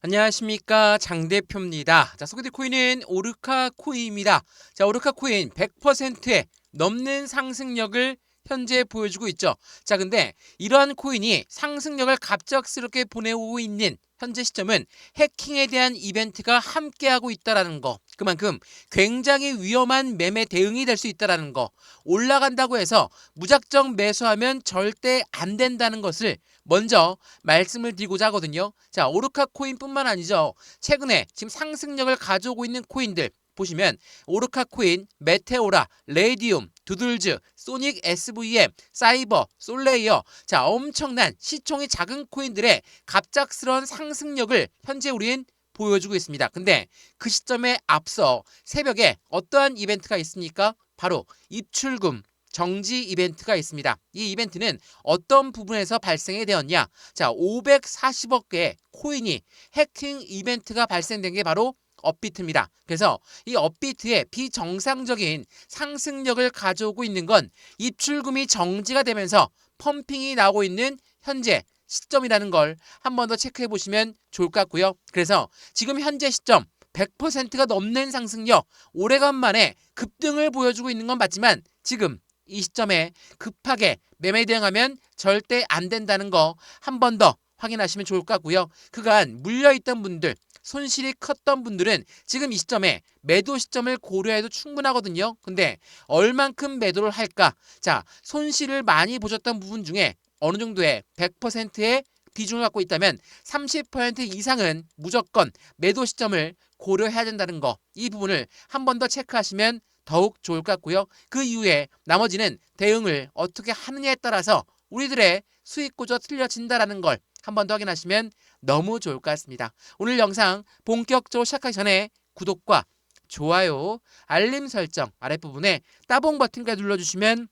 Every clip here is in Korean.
안녕하십니까 장 대표입니다. 자 소개될 코인은 오르카 코인입니다. 자 오르카 코인 100%에 넘는 상승력을 현재 보여주고 있죠. 자 근데 이러한 코인이 상승력을 갑작스럽게 보내오고 있는 현재 시점은 해킹에 대한 이벤트가 함께하고 있다라는 거. 그만큼 굉장히 위험한 매매 대응이 될 수 있다라는 거. 올라간다고 해서 무작정 매수하면 절대 안 된다는 것을 먼저 말씀을 드리고자 하거든요. 자, 오르카 코인뿐만 아니죠. 최근에 지금 상승력을 가져오고 있는 코인들 보시면 오르카 코인, 메테오라, 레디움, 두들즈, 소닉 SVM, 사이버, 솔레이어 자 엄청난 시총이 작은 코인들의 갑작스러운 상승력을 현재 우린 보여주고 있습니다. 근데 그 시점에 앞서 새벽에 어떠한 이벤트가 있습니까? 바로 입출금 정지 이벤트가 있습니다. 이 이벤트는 어떤 부분에서 발생이 되었냐? 자, 540억 개의 코인이 해킹 이벤트가 발생된 게 바로 업비트입니다. 그래서 이 업비트의 비정상적인 상승력을 가져오고 있는 건 입출금이 정지가 되면서 펌핑이 나오고 있는 현재 시점이라는 걸 한 번 더 체크해 보시면 좋을 것 같고요. 그래서 지금 현재 시점 100%가 넘는 상승력 오래간만에 급등을 보여주고 있는 건 맞지만 지금 이 시점에 급하게 매매 대응하면 절대 안 된다는 거 한 번 더 확인하시면 좋을 것 같고요. 그간 물려있던 분들 손실이 컸던 분들은 지금 이 시점에 매도 시점을 고려해도 충분하거든요. 근데 얼만큼 매도를 할까? 자, 손실을 많이 보셨던 부분 중에 어느 정도의 100%의 비중을 갖고 있다면 30% 이상은 무조건 매도 시점을 고려해야 된다는 거. 이 부분을 한 번 더 체크하시면 더욱 좋을 것 같고요. 그 이후에 나머지는 대응을 어떻게 하느냐에 따라서 우리들의 수익 구조 틀려진다라는 걸 한 번 더 확인하시면 너무 좋을 것 같습니다. 오늘 영상 본격적으로 시작하기 전에 구독과 좋아요, 알림 설정 아랫부분에 따봉 버튼까지 눌러주시면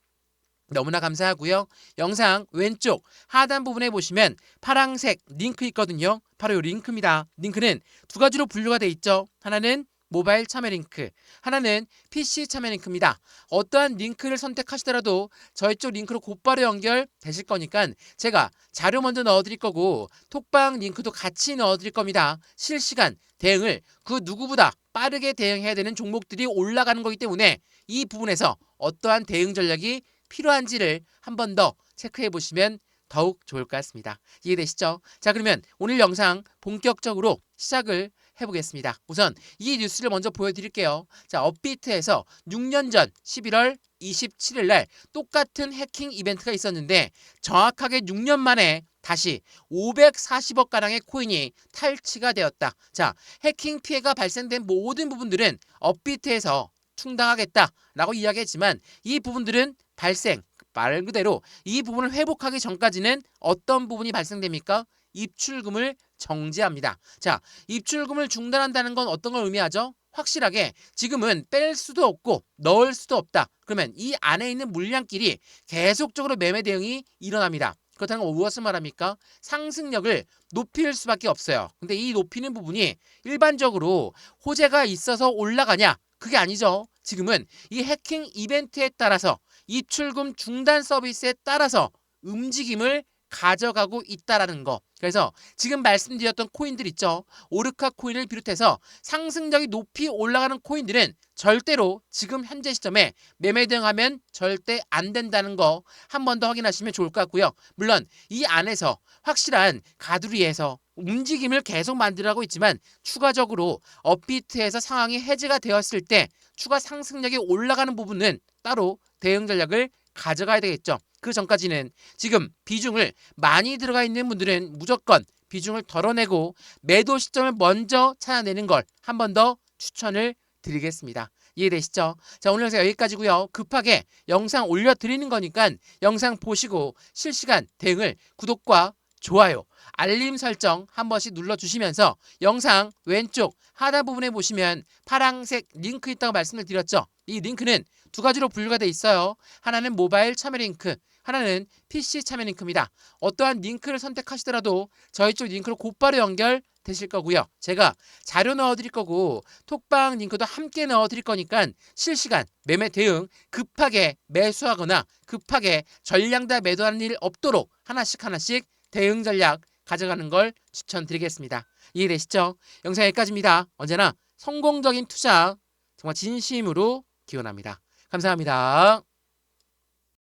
너무나 감사하고요. 영상 왼쪽 하단 부분에 보시면 파랑색 링크 있거든요. 바로 이 링크입니다. 링크는 두 가지로 분류가 돼 있죠. 하나는 모바일 참여 링크, 하나는 PC 참여 링크입니다. 어떠한 링크를 선택하시더라도 저희 쪽 링크로 곧바로 연결되실 거니까 제가 자료 먼저 넣어드릴 거고 톡방 링크도 같이 넣어드릴 겁니다. 실시간 대응을 그 누구보다 빠르게 대응해야 되는 종목들이 올라가는 거기 때문에 이 부분에서 어떠한 대응 전략이 필요한지를 한 번 더 체크해 보시면 더욱 좋을 것 같습니다. 이해되시죠? 자, 그러면 오늘 영상 본격적으로 시작을 해보겠습니다. 우선 이 뉴스를 먼저 보여드릴게요. 자, 업비트에서 6년 전 11월 27일 날 똑같은 해킹 이벤트가 있었는데 정확하게 6년 만에 다시 540억 가량의 코인이 탈취가 되었다. 자, 해킹 피해가 발생된 모든 부분들은 업비트에서 충당하겠다라고 이야기했지만 이 부분들은 발생 말 그대로 이 부분을 회복하기 전까지는 어떤 부분이 발생됩니까? 입출금을 정지합니다. 자, 입출금을 중단한다는 건 어떤 걸 의미하죠? 확실하게 지금은 뺄 수도 없고 넣을 수도 없다. 그러면 이 안에 있는 물량끼리 계속적으로 매매 대응이 일어납니다. 그렇다는 건 무엇을 말합니까? 상승력을 높일 수밖에 없어요. 근데 이 높이는 부분이 일반적으로 호재가 있어서 올라가냐? 그게 아니죠. 지금은 이 해킹 이벤트에 따라서 입출금 중단 서비스에 따라서 움직임을 가져가고 있다라는 거. 그래서 지금 말씀드렸던 코인들 있죠. 오르카 코인을 비롯해서 상승력이 높이 올라가는 코인들은 절대로 지금 현재 시점에 매매 대응하면 절대 안 된다는 거 한 번 더 확인하시면 좋을 것 같고요. 물론 이 안에서 확실한 가두리에서 움직임을 계속 만들어가고 있지만 추가적으로 업비트에서 상황이 해제가 되었을 때 추가 상승력이 올라가는 부분은 따로 대응 전략을 가져가야 되겠죠. 그 전까지는 지금 비중을 많이 들어가 있는 분들은 무조건 비중을 덜어내고 매도 시점을 먼저 찾아내는 걸 한 번 더 추천을 드리겠습니다. 이해되시죠? 자, 오늘 영상 여기까지고요. 급하게 영상 올려드리는 거니까 영상 보시고 실시간 대응을 구독과 좋아요, 알림 설정 한 번씩 눌러주시면서 영상 왼쪽 하단 부분에 보시면 파랑색 링크 있다고 말씀을 드렸죠. 이 링크는 두 가지로 분류가 돼 있어요. 하나는 모바일 참여 링크, 하나는 PC 참여 링크입니다. 어떠한 링크를 선택하시더라도 저희 쪽 링크로 곧바로 연결 되실 거고요. 제가 자료 넣어드릴 거고 톡방 링크도 함께 넣어드릴 거니까 실시간 매매 대응 급하게 매수하거나 급하게 전량다 매도하는 일 없도록 하나씩 하나씩 대응 전략 가져가는 걸 추천드리겠습니다. 이해되시죠? 영상 여기까지입니다. 언제나 성공적인 투자 정말 진심으로 기원합니다. 감사합니다.